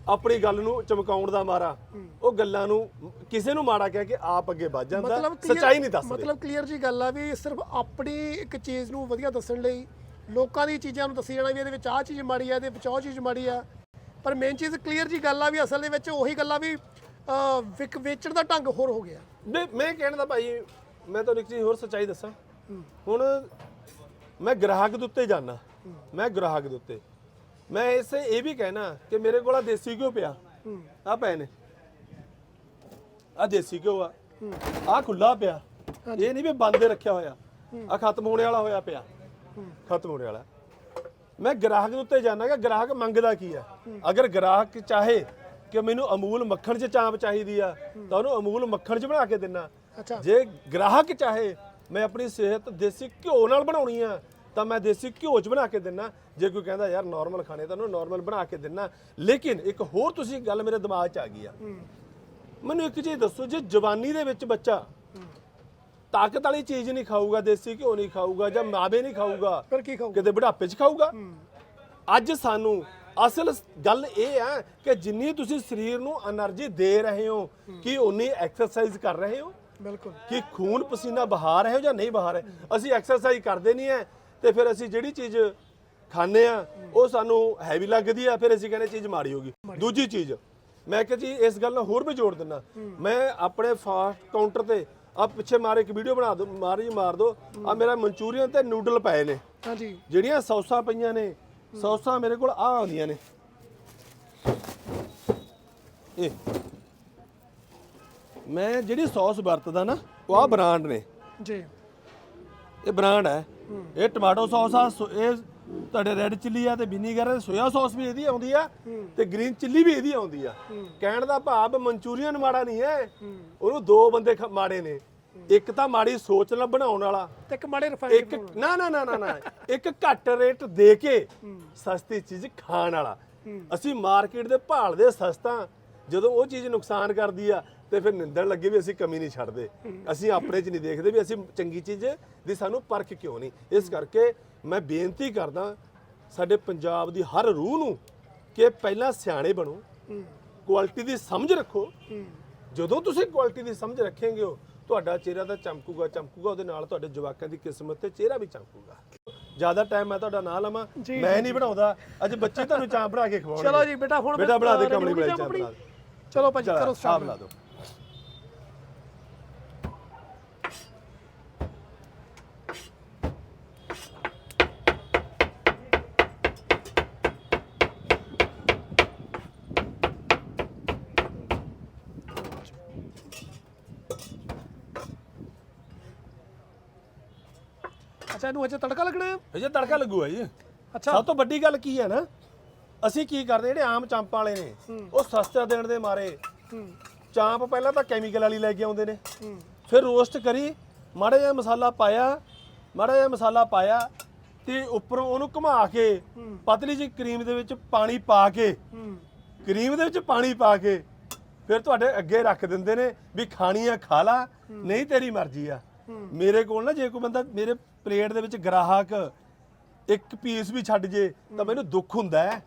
ਆਪਣੀ ਗੱਲ ਨੂੰ ਚਮਕਾਉਣ ਦਾ ਮਾਰਾ। ਉਹ ਗੱਲਾਂ ਨੂੰ ਕਿਸੇ ਨੂੰ ਮਾੜਾ ਕਹਿ ਕੇ ਆਪ ਅੱਗੇ ਵੱਧ ਜਾਂਦਾ ਸੱਚਾਈ ਨਹੀਂ ਦੱਸਦੇ ਮਤਲਬ ਕਲੀਅਰ ਜੀ ਗੱਲ ਆ ਵੀ ਸਿਰਫ ਆਪਣੀ ਇੱਕ ਚੀਜ਼ ਨੂੰ ਵਧੀਆ ਦੱਸਣ ਲਈ ਲੋਕਾਂ ਦੀ ਚੀਜ਼ਾਂ ਨੂੰ ਦੱਸੀ ਜਾਣਾ ਵੀ ਇਹਦੇ ਵਿੱਚ ਆਹ ਚੀਜ਼ ਮਾੜੀ ਆ ਇਹਦੇ ਵਿੱਚ ਉਹ ਚੀਜ਼ ਮਾੜੀ ਆ। ਪਰ ਮੇਨ ਚੀਜ਼ ਕਲੀਅਰ ਜੀ ਗੱਲ ਆ ਵੀ ਅਸਲ ਦੇ ਵਿੱਚ ਉਹੀ ਗੱਲਾਂ ਵੀ ਵਿਕ ਵੇਚਣ ਦਾ ਢੰਗ ਹੋਰ ਹੋ ਗਿਆ। ਮੈਂ ਮੈਂ ਕਹਿਣ ਦਾ ਭਾਈ ਮੈਂ ਤੁਹਾਨੂੰ ਇੱਕ ਚੀਜ਼ ਹੋਰ ਸੱਚਾਈ ਦੱਸਾਂ। ਹੁਣ ਮੈਂ ਗ੍ਰਾਹਕ ਦੇ ਉੱਤੇ ਜਾਣਾ ਮੈਂ ਗ੍ਰਾਹਕ ਦੇ ਉੱਤੇ। ਮੈਂ ਇਸੇ ਇਹ ਵੀ ਕਹਿਣਾ ਕਿ ਮੇਰੇ ਕੋਲ ਆ ਦੇਸੀ ਘਿਓ ਪਿਆ। ਆ ਪਏ ਨੇ ਆ ਦੇਸੀ ਘਿਓ ਆ। ਆ ਖੁੱਲਾ ਪਿਆ। ਇਹ ਨਹੀਂ ਵੀ ਬੰਦ ਰੱਖਿਆ ਹੋਇਆ। ਆ ਖਤਮ ਹੋਣੇ ਵਾਲਾ ਹੋਇਆ ਪਿਆ। ਖਤਮ ਹੋਣੇ ਵਾਲਾ। ਮੈਂ ਗ੍ਰਾਹਕ ਦੇ ਉੱਤੇ ਜਾਣਾ ਕਿ ਗ੍ਰਾਹਕ ਮੰਗਦਾ ਕੀ ਆ? ਅਗਰ ਗ੍ਰਾਹਕ ਚਾਹੇ ਕਿ ਮੈਨੂੰ ਅਮੂਲ ਮੱਖਣ 'ਚ ਚਾਂਪ ਚਾਹੀਦੀ ਆ ਤਾਂ ਉਹਨੂੰ ਅਮੂਲ ਮੱਖਣ 'ਚ ਬਣਾ ਕੇ ਅੱਛਾ। ਜੇ ਗ੍ਰਾਹਕ ਚਾਹੇ ਮੈਂ ਆਪਣੀ ਸਿਹਤ ਦੇਸੀ ਘਿਓ ਨਾਲ ਬਣਾਉਣੀ ਆ ਤਾਂ ਮੈਂ ਦੇਸੀ ਘਿਓ ਚ ਬਣਾ ਕੇ ਦਿੰਨਾ। ਜੇ ਕੋਈ ਕਹਿੰਦਾ ਯਾਰ ਨਾਰਮਲ ਖਾਣੇ ਤਾਂ ਉਹਨੂੰ ਨਾਰਮਲ ਬਣਾ ਕੇ ਦਿੰਨਾ। ਲੇਕਿਨ ਇੱਕ ਹੋਰ ਤੁਸੀਂ ਗੱਲ ਮੇਰੇ ਦਿਮਾਗ 'ਚ ਆ ਗਈ ਆ। ਮੈਨੂੰ ਇੱਕ ਚੀਜ਼ ਦੱਸੋ ਜੇ ਜਵਾਨੀ ਦੇ ਵਿੱਚ ਬੱਚਾ ਤਾਕਤ ਵਾਲੀ ਚੀਜ਼ ਨਹੀਂ ਖਾਊਗਾ ਦੇਸੀ ਘਿਓ ਨਹੀਂ ਖਾਊਗਾ ਜਾਂ ਮਾਵੇ ਨਹੀਂ ਖਾਊਗਾ ਕਿਤੇ ਬੁਢਾਪੇ 'ਚ ਖਾਊਗਾ? ਅੱਜ ਸਾਨੂੰ ਅਸਲ ਗੱਲ ਇਹ ਆ ਕਿ ਜਿੰਨੀ ਤੁਸੀਂ ਸਰੀਰ ਨੂੰ એનર્ਜੀ ਦੇ ਰਹੇ ਹੋ ਕਿ ਉਨੀ ਐਕਸਰਸਾਈਜ਼ ਕਰ ਰਹੇ ਹੋ? ਬਿਲਕੁਲ। ਕਿ ਖੂਨ ਪਸੀਨਾ ਬਹਾ ਰਹੇ ਹੋ ਜਾਂ ਨਹੀਂ ਬਹਾਰ ਰਹੇ? ਅਸੀਂ ਐਕਸਰਸਾਈਜ਼ ਕਰਦੇ ਨਹੀਂ ਹੈ ਤੇ ਫਿਰ ਅਸੀਂ ਜਿਹੜੀ ਚੀਜ਼ ਖਾਂਦੇ ਆ ਉਹ ਸਾਨੂੰ ਹੈਵੀ ਲੱਗਦੀ ਆ ਫਿਰ ਅਸੀਂ ਕਹਿੰਦੇ ਚੀਜ਼ ਮਾੜੀ ਹੋਗੀ ਦੂਜੀ ਚੀਜ਼ ਮੈਂ ਕਿਹਾ ਜੀ ਇਸ ਗੱਲ ਨਾਲ ਹੋਰ ਵੀ ਜੋੜ ਦਿੰਦਾ। ਮੈਂ ਆਪਣੇ ਫਾਸਟ ਕਾਊਂਟਰ ਤੇ ਆ ਪਿੱਛੇ ਮਾਰੇ ਇੱਕ ਵੀਡੀਓ ਬਣਾ ਦੋ ਮਾਰੀ ਮਾਰ ਦੋ। ਆ ਮੇਰਾ ਮਨਚੂਰੀਅਨ ਤੇ ਨੂਡਲ ਪਏ ਨੇ। ਹਾਂਜੀ। ਜਿਹੜੀਆਂ ਸੌਸਾਂ ਪਈਆਂ ਨੇ ਸੌਸਾਂ ਮੇਰੇ ਕੋਲ ਆ ਆਉਂਦੀਆਂ ਨੇ। ਇਹ। ਮੈਂ ਜਿਹੜੀ ਸੌਸ ਵਰਤਦਾ ਨਾ ਉਹ ਆ ਬ੍ਰਾਂਡ ਨੇ। ਜੀ। ਇਹ ਬ੍ਰਾਂਡ ਹੈ। ਇਹ ਟਮਾਟੋ ਸੌਸ ਆ ਸੋ- ਇਹ ਤੁਹਾਡੇ ਰੈੱਡ ਚਿੱਲੀ ਆ ਤੇ ਵਿਨੀਗਰ ਹੈ ਸੋਇਆ ਸੌਸ ਵੀ ਇਹਦੀ ਆਉਂਦੀ ਆ ਤੇ ਗ੍ਰੀਨ ਚਿੱਲੀ ਵੀ ਇਹਦੀ ਆਉਂਦੀ ਆ। ਕਹਿਣ ਦਾ ਭਾਵ ਮਨਚੂਰੀਅਨ ਮਾੜਾ ਨਹੀਂ ਹੈ। ਉਹਨੂੰ ਦੋ ਬੰਦੇ ਮਾੜੇ ਨੇ। ਇੱਕ ਤਾਂ ਮਾੜੀ ਸੋਚ ਨਾਲ ਬਣਾਉਣ ਵਾਲਾ। ਤੇ ਇੱਕ ਮਾੜੇ ਰਿਫਾਈਨਡ ਇੱਕ ਨਾ ਨਾ ਨਾ ਨਾ ਨਾ। (laughs) ਇੱਕ ਘੱਟ ਰੇਟ ਦੇ ਕੇ ਸਸਤੀ ਚੀਜ਼ ਖਾਣ ਵਾਲਾ। ਅਸੀਂ ਮਾਰਕੀਟ ਦੇ ਭਾਲ ਦੇ ਸਸਤਾ ਜਦੋਂ ਉਹ ਚੀਜ਼ ਨੁਕਸਾਨ ਕਰਦੀ ਆ ਤੇ ਫਿਰ ਨਿੰਦਣ ਲੱਗੇ ਵੀ ਅਸੀਂ ਕਮੀ ਨਹੀਂ ਛੱਡਦੇ। ਅਸੀਂ ਆਪਣੇ 'ਚ ਨਹੀਂ ਦੇਖਦੇ ਵੀ ਅਸੀਂ ਚੰਗੀ ਚੀਜ਼ ਦੀ ਸਾਨੂੰ ਪਰਖ ਕਿਉਂ ਨਹੀਂ। ਇਸ ਕਰਕੇ ਮੈਂ ਬੇਨਤੀ ਕਰਦਾ ਸਾਡੇ ਪੰਜਾਬ ਦੀ ਹਰ ਰੂਹ ਨੂੰ ਕਿ ਪਹਿਲਾਂ ਸਿਆਣੇ ਬਣੋ। ਕੁਆਲਿਟੀ ਦੀ ਸਮਝ ਰੱਖੋ। ਜਦੋਂ ਤੁਸੀਂ ਕੁਆਲਿਟੀ ਦੀ ਸਮਝ ਰੱਖੇਂਗੇ ਹੋ ਤੁਹਾਡਾ ਚਿਹਰਾ ਤਾਂ ਚਮਕੂਗਾ ਚਮਕੂਗਾ ਉਹਦੇ ਨਾਲ ਤੁਹਾਡੇ ਜਵਾਕਾਂ ਦੀ ਕਿਸਮਤ ਤੇ ਚਿਹਰਾ ਵੀ ਚਮਕੂਗਾ। ਜ਼ਿਆਦਾ ਟਾਈਮ ਮੈਂ ਤੁਹਾਡਾ ਨਾ ਲਵਾਂ ਮੈਂ ਨਹੀਂ ਬਣਾਉਂਦਾ। ਅੱਜ ਬੱਚੇ ਤੁਹਾਨੂੰ ਚਾਹ ਬਣਾ ਕੇ ਖਵਾਉਣਗੇ। ਚਲੋ ਜੀ ਬੇਟਾ ਹੁਣ ਬੇਟਾ ਬਣਾ ਦੇ ਕਮਲੀ ਬਣਾ ਦੇ। ਚਲੋ ਭਾਜੀ ਕਰੋ ਸਟਾਰਟ ਬਣਾ ਦਿਓ। ਅੱਛਾ ਇਹਨੂੰ ਅਜੇ ਤੜਕਾ ਲੱਗਣਾ ਹੈ? ਇਹ ਜੇ ਤੜਕਾ ਲੱਗੂਗਾ ਜੀ। ਅੱਛਾ। ਸਭ ਤੋਂ ਵੱਡੀ ਗੱਲ ਕੀ ਹੈ ਨਾ ਅਸੀਂ ਕੀ ਕਰਦੇ ਜਿਹੜੇ ਆਮ ਚਾਂਪਾਂ ਵਾਲੇ ਨੇ ਉਹ ਸਸਤਾ ਦੇਣ ਦੇ ਮਾਰੇ। ਚਾਂਪ ਪਹਿਲਾਂ ਤਾਂ ਕੈਮੀਕਲ ਵਾਲੀ ਲੈ ਕੇ ਆਉਂਦੇ ਨੇ। ਫਿਰ ਰੋਸਟ ਕਰੀ ਮਾੜਾ ਜਿਹਾ ਮਸਾਲਾ ਪਾਇਆ ਮਾੜਾ ਜਿਹਾ ਮਸਾਲਾ ਪਾਇਆ ਤੇ ਉੱਪਰੋਂ ਉਹਨੂੰ ਘੁਮਾ ਕੇ ਪਤਲੀ ਜਿਹੀ ਕਰੀਮ ਦੇ ਵਿੱਚ ਪਾਣੀ ਪਾ ਕੇ ਕਰੀਮ ਦੇ ਵਿੱਚ ਪਾਣੀ ਪਾ ਕੇ ਫਿਰ ਤੁਹਾਡੇ ਅੱਗੇ ਰੱਖ ਦਿੰਦੇ ਨੇ ਵੀ ਖਾਣੀ ਆ ਖਾ ਲਾ ਨਹੀਂ ਤੇਰੀ ਮਰਜ਼ੀ ਆ। ਮੇਰੇ ਕੋਲ ਨਾ ਜੇ ਕੋਈ ਬੰਦਾ ਮੇਰੇ ਪਲੇਟ ਦੇ ਵਿੱਚ ਗ੍ਰਾਹਕ ਇੱਕ ਪੀਸ ਵੀ ਛੱਡ ਜੇ ਤਾਂ ਮੈਨੂੰ ਦੁੱਖ ਹੁੰਦਾ ਹੈ।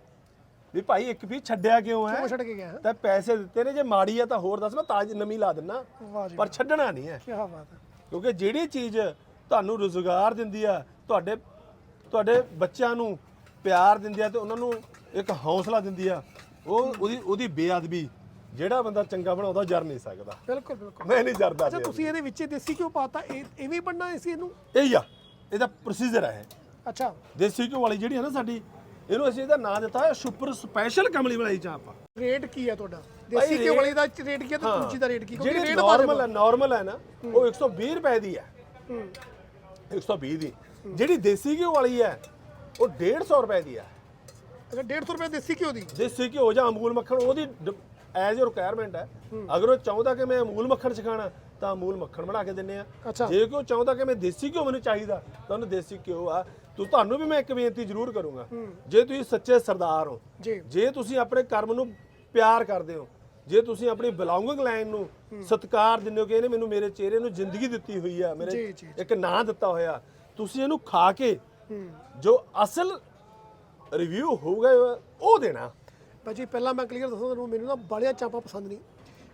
ਵੀ ਭਾਈ ਇੱਕ ਪੀਸ ਛੱਡਿਆ ਕਿਉਂ ਹੈ? ਕਿਉਂ ਛੱਡ ਕੇ ਗਿਆ? ਤਾਂ ਪੈਸੇ ਦਿੱਤੇ ਨੇ ਜੇ ਮਾੜੀ ਆ ਤਾਂ ਹੋਰ ਦੱਸ ਮੈਂ ਤਾਜ ਨਵੀਂ ਲਾ ਦਿੰਨਾ। ਵਾਹ ਜੀ ਪਰ ਛੱਡਣਾ ਨਹੀਂ ਹੈ। ਕੀ ਬਾਤ ਹੈ। ਕਿਉਂਕਿ ਜਿਹੜੀ ਚੀਜ਼ ਤੁਹਾਨੂੰ ਰੋਜ਼ਗਾਰ ਦਿੰਦੀ ਆ ਤੁਹਾਡੇ ਤੁਹਾਡੇ ਬੱਚਿਆਂ ਨੂੰ ਪਿਆਰ ਦਿੰਦੀ ਆ ਤੇ ਉਹਨਾਂ ਨੂੰ ਇੱਕ ਹੌਸਲਾ ਦਿੰਦੀ ਆ ਉਹ ਉਹਦੀ ਉਹਦੀ ਬੇਅਦਬੀ ਜਿਹੜਾ ਬੰਦਾ ਚੰਗਾ ਬਣਾਉਂਦਾ ਜਰ ਨਹੀਂ ਸਕਦਾ। ਬਿਲਕੁਲ ਬਿਲਕੁਲ। ਮੈਂ ਨਹੀਂ ਜਰਦਾ ਅੱਛਾ ਤੁਸੀਂ ਇਹਦੇ ਵਿੱਚ ਦੇਸੀ ਕਿਉਂ ਪਾਤਾ ਇਹ ਬਣਨਾ ਸੀ ਇਹਨੂੰ? ਇਹ ਆ ਇਹਦਾ ਪ੍ਰੋਸੀਜਰ ਹੈ। ਅੱਛਾ। ਦੇਸੀ ਘਿਓ ਵਾਲੀ ਜਿਹੜੀ ਹੈ ਨਾ ਸਾਡੀ ਇਹਨੂੰ ਅਸੀਂ ਇਹਦਾ ਨਾਂ ਦਿੱਤਾ ਹੈ ਸੁਪਰ ਸਪੈਸ਼ਲ ਕਮਲੀ ਮਲਾਈ ਚਾਂਪ ਰੇਟ ਕੀ ਹੈ ਤੁਹਾਡਾ? ਦੇਸੀ ਘਿਓ ਵਾਲੀ ਦਾ ਰੇਟ ਕੀ ਹੈ ਤੇ ਦੂਜੀ ਦਾ ਰੇਟ ਕੀ? ਕਿਉਂਕਿ ਰੇਟ ਨਾਰਮਲ ਹੈ ਨਾਰਮਲ ਹੈ ਨਾ ਉਹ 120 ਰੁਪਏ ਦੀ ਹੈ। ਹੂੰ। 120 ਦੀ। ਜਿਹੜੀ ਦੇਸੀ ਘਿਓ ਵਾਲੀ ਹੈ ਉਹ 150 ਰੁਪਏ ਦੀ ਹੈ। ਅੱਛਾ 150 ਰੁਪਏ ਦੇਸੀ ਘਿਓ ਦੀ? ਦੇਸੀ ਘਿਓ ਜਾਂ ਅਮੂਲ ਮੱਖਣ ਉਹਦੀ ਐਜ਼ ਰਿਕੁਆਇਰਮੈਂਟ ਹੈ। ਅਗਰ ਉਹ ਚਾਹੁੰਦਾ ਕਿ ਮੈਂ ਅਮੂਲ ਮੱਖਣ ਚ ਖਾਣਾ ਤਾਂ ਅਮੂਲ ਮੱਖਣ ਬਣਾ ਕੇ ਦਿੰਨੇ ਆ। ਅੱਛਾ। ਜੇ ਕੋਈ ਚਾਹੁੰਦਾ ਕਿ ਮੈਂ ਦੇਸੀ ਘਿਓ ਮੈਨੂੰ ਚਾਹੀਦਾ ਤਾਂ ਉਹਨੂੰ ਦੇਸੀ ਘਿਓ ਆ। ਤੂੰ ਤੁਹਾਨੂੰ ਵੀ ਮੈਂ ਇੱਕ ਬੇਨਤੀ ਜ਼ਰੂਰ ਕਰੂੰਗਾ। ਜੇ ਤੁਸੀਂ ਸੱਚੇ ਸਰਦਾਰ ਹੋ ਜੀ। ਤੁਸੀਂ ਆਪਣੇ ਕਰਮ ਨੂੰ ਪਿਆਰ ਕਰਦੇ ਹੋ ਜੇ ਤੁਸੀਂ ਆਪਣੀ ਬਿਲੋਂਗਿੰਗ ਲਾਈਨ ਨੂੰ ਸਤਿਕਾਰ ਦਿੰਦੇ ਹੋ ਕਿ ਇਹਨੇ ਮੈਨੂੰ ਮੇਰੇ ਚਿਹਰੇ ਨੂੰ ਜ਼ਿੰਦਗੀ ਦਿੱਤੀ ਹੋਈ ਆ ਮੇਰੇ ਇੱਕ ਨਾਂ ਦਿੱਤਾ ਹੋਇਆ ਤੁਸੀਂ ਇਹਨੂੰ ਖਾ ਕੇ ਜੋ ਅਸਲ ਰਿਵਿਊ ਹੋਊਗਾ ਉਹ ਦੇਣਾ। ਭਾਜੀ ਪਹਿਲਾਂ ਮੈਂ ਕਲੀਅਰ ਦੱਸਾਂ ਤੁਹਾਨੂੰ ਮੈਨੂੰ ਨਾ ਬਾਲੀਆਂ ਚਾਂਪਾਂ ਪਸੰਦ ਨਹੀਂ।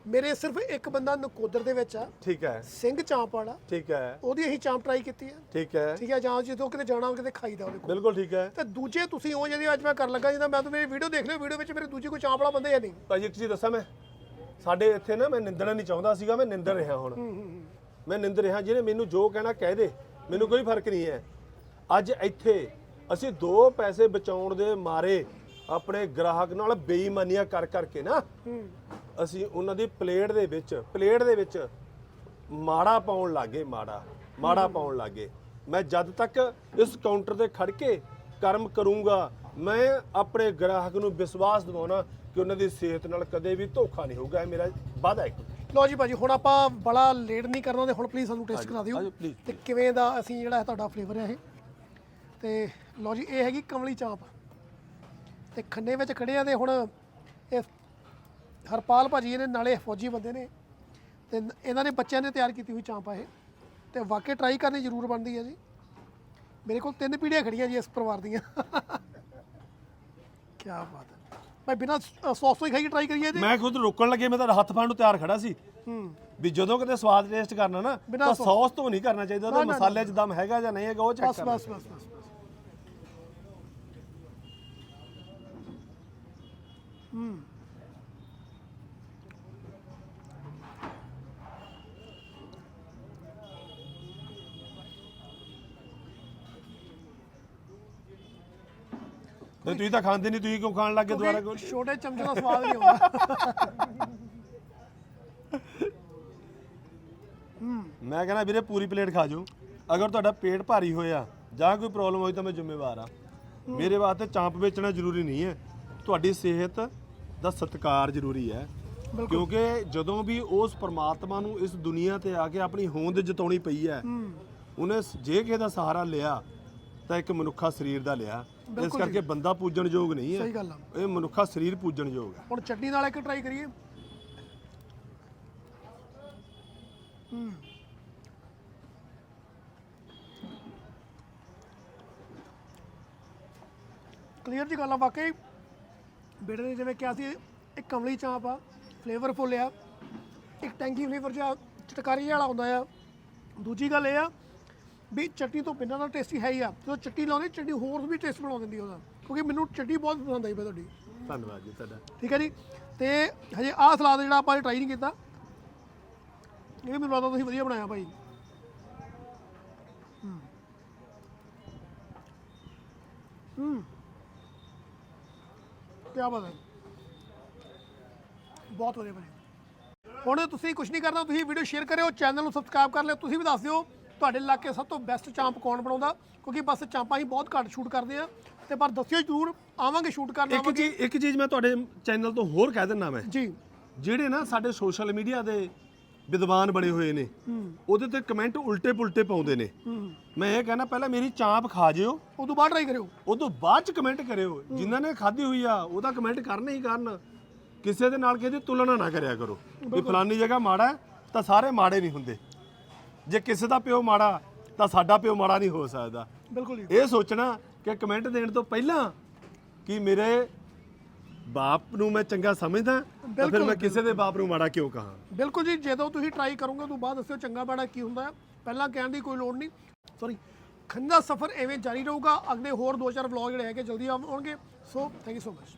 ਮੇਰੇ ਸਿਰਫ ਇੱਕ ਬੰਦਾ ਨਕੋਦਰ ਦੇ ਵਿੱਚ ਆ। ਠੀਕ ਹੈ। ਸਿੰਘ ਚਾਂਪ ਵਾਲਾ। ਠੀਕ ਹੈ। ਉਹਦੀ ਅਸੀਂ ਚਾਂਪ ਟਰਾਈ ਕੀਤੀ ਹੈ ਠੀਕ ਹੈ। ਠੀਕ ਹੈ ਜਾਂ ਜਦੋਂ ਕਿਤੇ ਜਾਣਾ ਹੋਵੇ ਕਿਤੇ ਖਾਈਦਾ ਉਹਦੇ ਕੋਲ। ਬਿਲਕੁਲ ਠੀਕ ਹੈ। ਤੇ ਦੂਜੇ ਤੁਸੀਂ ਉਹ ਜਿਹਦੀ ਅੱਜ ਮੈਂ ਕਰਨ ਲੱਗਾ ਜਿੱਦਾਂ ਮੈਂ ਤਾਂ ਮੇਰੀ ਵੀਡੀਓ ਦੇਖ ਲਿਓ ਵੀਡੀਓ ਵਿੱਚ ਮੇਰੇ ਦੂਜੇ ਕੋਈ ਚਾਂਪ ਵਾਲਾ ਬੰਦੇ ਜਾਂ ਨਹੀਂ। ਭਾਜੀ ਇੱਕ ਚੀਜ਼ ਦੱਸਾਂ ਮੈਂ? ਸਾਡੇ ਇੱਥੇ ਨਾ ਮੈਂ ਨਿੰਦਣਾ ਨਹੀਂ ਚਾਹੁੰਦਾ ਸੀਗਾ ਮੈਂ ਨਿੰਦਰ ਰਿਹਾ ਹੁਣ। ਮੈਂ ਨਿੰਦ ਰਿਹਾ ਜਿਹਨੇ ਮੈਨੂੰ ਜੋ ਕਹਿਣਾ ਕਹਿ ਦੇ। ਮੈਨੂੰ ਕੋਈ ਫ਼ਰਕ ਨਹੀਂ ਹੈ। ਅੱਜ ਇੱਥੇ ਅਸੀਂ ਦੋ ਪੈਸੇ ਬਚਾਉਣ ਦੇ ਮਾਰੇ ਆਪਣੇ ਗ੍ਰਾਹਕ ਨਾਲ ਬੇਈਮਾਨੀਆਂ ਕਰ ਕਰਕੇ ਨਾ ਅਸੀਂ ਉਹਨਾਂ ਦੀ ਪਲੇਟ ਦੇ ਵਿੱਚ ਪਲੇਟ ਦੇ ਵਿੱਚ ਮਾੜਾ ਪਾਉਣ ਲੱਗੇ ਮਾੜਾ ਮਾੜਾ ਪਾਉਣ ਲੱਗੇ। ਮੈਂ ਜਦ ਤੱਕ ਇਸ ਕਾਊਂਟਰ ਤੇ ਖੜ ਕੇ ਕਰਮ ਕਰੂੰਗਾ ਮੈਂ ਆਪਣੇ ਗ੍ਰਾਹਕ ਨੂੰ ਵਿਸ਼ਵਾਸ ਦਿਵਾਉਣਾ ਕਿ ਉਹਨਾਂ ਦੀ ਸਿਹਤ ਨਾਲ ਕਦੇ ਵੀ ਧੋਖਾ ਨਹੀਂ ਹੋਊਗਾ ਇਹ ਮੇਰਾ ਵਾਅਦਾ ਹੈ ਲਓ ਜੀ ਭਾਜੀ ਹੁਣ ਆਪਾਂ ਬੜਾ ਲੇਟ ਨਹੀਂ ਕਰਨਾ ਤੇ ਹੁਣ ਪਲੀਜ਼ ਸਾਨੂੰ ਟੈਸਟ ਕਰਾ ਦਿਓ। ਤੇ ਕਿਵੇਂ ਦਾ ਅਸੀਂ ਜਿਹੜਾ ਹੈ ਤੁਹਾਡਾ ਫਲੇਵਰ ਹੈ ਇਹ? ਤੇ ਲਓ ਜੀ ਇਹ ਹੈਗੀ ਕਮਲੀ ਚਾਂਪ। ਤੇ ਖੰਨੇ ਵਿੱਚ ਖੜੇ ਆ ਤੇ ਹੁਣ ਇਹ ਹਰਪਾਲ ਭਾਜੀ ਇਹਨੇ ਨਾਲੇ ਫੌਜੀ ਬੰਦੇ ਨੇ ਤੇ ਇਹਨਾਂ ਨੇ ਬੱਚਿਆਂ ਨੇ ਤਿਆਰ ਕੀਤੀ ਹੋਈ ਚਾਂਪ ਇਹ। ਤੇ ਵਾਕਈ ਟਰਾਈ ਕਰਨੀ ਜ਼ਰੂਰ ਬਣਦੀ ਹੈ ਜੀ। ਮੇਰੇ ਕੋਲ ਤਿੰਨ ਪੀੜ੍ਹੀਆਂ ਖੜੀਆਂ ਜੀ ਇਸ ਪਰਿਵਾਰ ਦੀਆਂ। (laughs) ਕੀ ਬਾਤ ਹੈ ਭਾਈ ਬਿਨਾਂ ਸੌਸ ਤੋਂ ਹੀ ਖਾਈਏ ਟਰਾਈ ਕਰੀਏ ਜੀ। ਮੈਂ ਖੁਦ ਰੋਕਣ ਲੱਗੇ ਮੈਂ ਤਾਂ ਹੱਥ ਫੜਨ ਨੂੰ ਤਿਆਰ ਖੜਾ ਸੀ। ਹੂੰ। ਵੀ ਜਦੋਂ ਕਿਤੇ ਸਵਾਦ ਟੇਸਟ ਕਰਨਾ ਨਾ ਤਾਂ ਸੌਸ ਤੋਂ ਨਹੀਂ ਕਰਨਾ ਚਾਹੀਦਾ ਉਹਦੇ ਮਸਾਲੇ 'ਚ ਦਮ ਹੈਗਾ ਜਾਂ ਨਹੀਂ ਹੈਗਾ ਉਹ ਚੈੱਕ ਬਸ ਕਰਨਾ ਬਸ ਬਸ ਬਸ ਬਸ ਹੂੰ ਤੇ ਤੁਸੀਂ ਤਾਂ ਖਾਂਦੇ ਨਹੀਂ ਤੁਸੀਂ ਕਿਉਂ ਖਾਣ ਲੱਗੇ ਦੁਬਾਰਾ ਕਿਉਂਕਿ ਕੋਈ? ਛੋਟੇ ਚਮਚੇ ਦਾ ਸਵਾਦ ਨਹੀਂ ਆਉਂਦਾ। ਮੈਂ ਕਹਿੰਦਾ ਵੀਰੇ ਪੂਰੀ ਪਲੇਟ ਖਾ ਜਾਓ। ਅਗਰ ਤੁਹਾਡਾ ਪੇਟ ਭਾਰੀ ਹੋਇਆ ਜਾਂ ਕੋਈ ਪ੍ਰੋਬਲਮ ਹੋਈ ਤਾਂ ਮੈਂ ਜ਼ਿੰਮੇਵਾਰ ਆ। ਮੇਰੇ ਵਾਸਤੇ ਚਾਂਪ ਵੇਚਣਾ ਜ਼ਰੂਰੀ ਨਹੀਂ ਹੈ। ਤੁਹਾਡੀ ਸਿਹਤ ਦਾ ਸਤਿਕਾਰ ਜ਼ਰੂਰੀ ਹੈ। ਕਿਉਂਕਿ ਜਦੋਂ ਵੀ ਉਸ ਪਰਮਾਤਮਾ ਨੂੰ ਇਸ ਦੁਨੀਆ ਤੇ ਆ ਕੇ ਆਪਣੀ ਹੋਂਦ ਜਤਾਉਣੀ ਪਈ ਹੈ। ਉਹਨੇ ਸ- ਜੇ ਕਿਸੇ ਦਾ ਸਹਾਰਾ ਲਿਆ ਤਾਂ ਇੱਕ ਮਨੁੱਖਾ ਸਰੀਰ ਦਾ ਲਿਆ। ਇਸ ਕਰਕੇ ਬੰਦਾ ਪੂਜਣ ਯੋਗ ਨਹੀਂ ਹੈ। ਸਹੀ ਗੱਲ ਆ। ਇਹ ਮਨੁੱਖਾ ਸਰੀਰ ਪੂਜਣ ਯੋਗ ਹੈ। ਹੁਣ ਚਟਨੀ ਨਾਲ ਇੱਕ ਟਰਾਈ ਕਰੀਏ। ਹੂੰ। ਕਲੀਅਰ ਜੀ ਗੱਲ ਆ ਵਾਕਈ। ਬੇਟੇ ਨੇ ਜਿਵੇਂ ਕਿਹਾ ਸੀ ਇੱਕ ਕਮਲੀ ਚਾਂਪ ਆ ਫਲੇਵਰਫੁਲ ਆ। ਇੱਕ ਟੈਂਗੀ ਫਲੇਵਰ ਜਿਹਾ ਚਟਕਾਰੀ ਵਾਲਾ ਹੁੰਦਾ ਆ। ਦੂਜੀ ਗੱਲ ਇਹ ਆ ਵੀ ਚਟਨੀ ਤੋਂ ਬਿਨਾਂ ਦਾ ਟੇਸਟੀ ਹੈ ਹੀ ਆ। ਜਦੋਂ ਚਟਨੀ ਲਾਉਂਦੇ ਚਟਨੀ ਹੋਰ ਵੀ ਟੇਸਟ ਬਣਾ ਦਿੰਦੀ ਉਹਦਾ। ਕਿਉਂਕਿ ਮੈਨੂੰ ਚਟਨੀ ਬਹੁਤ ਪਸੰਦ ਆਈ ਬਈ ਤੁਹਾਡੀ। ਧੰਨਵਾਦ ਜੀ ਤੁਹਾਡਾ। ਠੀਕ ਹੈ ਜੀ? ਤੇ ਹਜੇ ਆਹ ਸਲਾਦ ਜਿਹੜਾ ਆਪਾਂ ਟਰਾਈ ਨਹੀਂ ਕੀਤਾ। ਇਹ ਵੀ ਮੈਨੂੰ ਲੱਗਦਾ ਤੁਸੀਂ ਵਧੀਆ ਬਣਾਇਆ ਭਾਈ। ਹੂੰ। ਹੂੰ। ਕੀ ਬਾਤ ਹੈ। ਬਹੁਤ ਵਧੀਆ ਬਣੇ ਹੁਣ ਤੁਸੀਂ ਕੁਝ ਨਹੀਂ ਕਰਨਾ ਤੁਸੀਂ ਵੀਡੀਓ ਸ਼ੇਅਰ ਕਰਿਓ ਚੈਨਲ ਨੂੰ ਸਬਸਕ੍ਰਾਈਬ ਕਰ ਲਿਓ ਤੁਸੀਂ ਵੀ ਦੱਸ ਦਿਓ। ਤੁਹਾਡੇ ਇਲਾਕੇ ਸਭ ਤੋਂ ਬੈਸਟ ਚਾਂਪ ਕੌਣ ਬਣਾਉਂਦਾ? ਕਿਉਂਕਿ ਬਸ ਚਾਂਪਾਂ ਹੀ ਬਹੁਤ ਘੱਟ ਸ਼ੂਟ ਕਰਦੇ ਆ। ਤੇ ਪਰ ਦੱਸਿਓ ਜ਼ਰੂਰ ਆਵਾਂਗੇ ਸ਼ੂਟ ਕਰਨ ਇੱਕ ਆਵਾਂਗੇ। ਚੀਜ਼ ਇੱਕ ਚੀਜ਼ ਮੈਂ ਤੁਹਾਡੇ ਚੈਨਲ ਤੋਂ ਹੋਰ ਕਹਿ ਦਿੰਦਾ ਮੈਂ। ਜੀ। ਜਿਹੜੇ ਨਾ ਸਾਡੇ ਸੋਸ਼ਲ ਮੀਡੀਆ ਦੇ ਵਿਦਵਾਨ ਬਣੇ ਹੋਏ ਨੇ ਉਹਦੇ ਤੇ ਕਮੈਂਟ ਉਲਟੇ ਪੁਲਟੇ ਪਾਉਂਦੇ ਨੇ। ਮੈਂ ਇਹ ਕਹਿਣਾ ਪਹਿਲਾਂ ਮੇਰੀ ਚਾਂਪ ਖਾ ਜਿਓ। ਉਦੋਂ ਬਾਅਦ ਟਰਾਈ ਕਰਿਓ। ਉਹ ਤੋਂ ਬਾਅਦ ਚ ਕਮੈਂਟ ਕਰਿਓ। ਜਿਨ੍ਹਾਂ ਨੇ ਖਾਧੀ ਹੋਈ ਆ ਉਹਦਾ ਕਮੈਂਟ ਕਰਨ ਹੀ ਕਰਨ। ਕਿਸੇ ਦੇ ਨਾਲ ਕਿਸੇ ਦੀ ਤੁਲਨਾ ਨਾ ਕਰਿਆ ਕਰੋ। ਵੀ ਫਲਾਨੀ ਜਗ੍ਹਾ ਮਾੜਾ ਹੈ, ਤਾਂ ਸਾਰੇ ਮਾੜੇ ਨਹੀਂ ਹੁੰਦੇ। ਜੇ ਕਿਸੇ ਦਾ ਪਿਓ ਮਾੜਾ ਤਾਂ ਸਾਡਾ ਪਿਓ ਮਾੜਾ ਨਹੀਂ ਹੋ ਸਕਦਾ। ਬਿਲਕੁਲ ਜੀ। ਇਹ ਸੋਚਣਾ ਕਿ ਕਮੈਂਟ ਦੇਣ ਤੋਂ ਪਹਿਲਾਂ ਕਿ ਮੇਰੇ ਬਾਪ ਨੂੰ ਮੈਂ ਚੰਗਾ ਸਮਝਦਾ ਤਾਂ ਫਿਰ ਮੈਂ ਕਿਸੇ ਦੇ ਬਾਪ ਨੂੰ ਮਾੜਾ ਕਿਉਂ ਕਹਾਂ? ਬਿਲਕੁਲ ਜੀ ਜਦੋਂ ਤੁਸੀਂ ਟਰਾਈ ਕਰੋਗੇ ਉਦੋਂ ਬਾਅਦ ਦੱਸਿਓ ਚੰਗਾ ਬਾੜਾ ਕੀ ਹੁੰਦਾ। ਹੈ ਪਹਿਲਾਂ ਕਹਿਣ ਦੀ ਕੋਈ ਲੋੜ ਨਹੀਂ। ਸੌਰੀ ਖੰਨਾ ਸਫ਼ਰ ਐਵੇਂ ਜਾਰੀ ਰਹੂਗਾ। ਅਗਲੇ ਹੋਰ ਦੋ ਚਾਰ ਵਲੌਗ ਜਿਹੜੇ ਹੈਗੇ ਜਲਦੀ ਆਉਣਗੇ। So thank you so much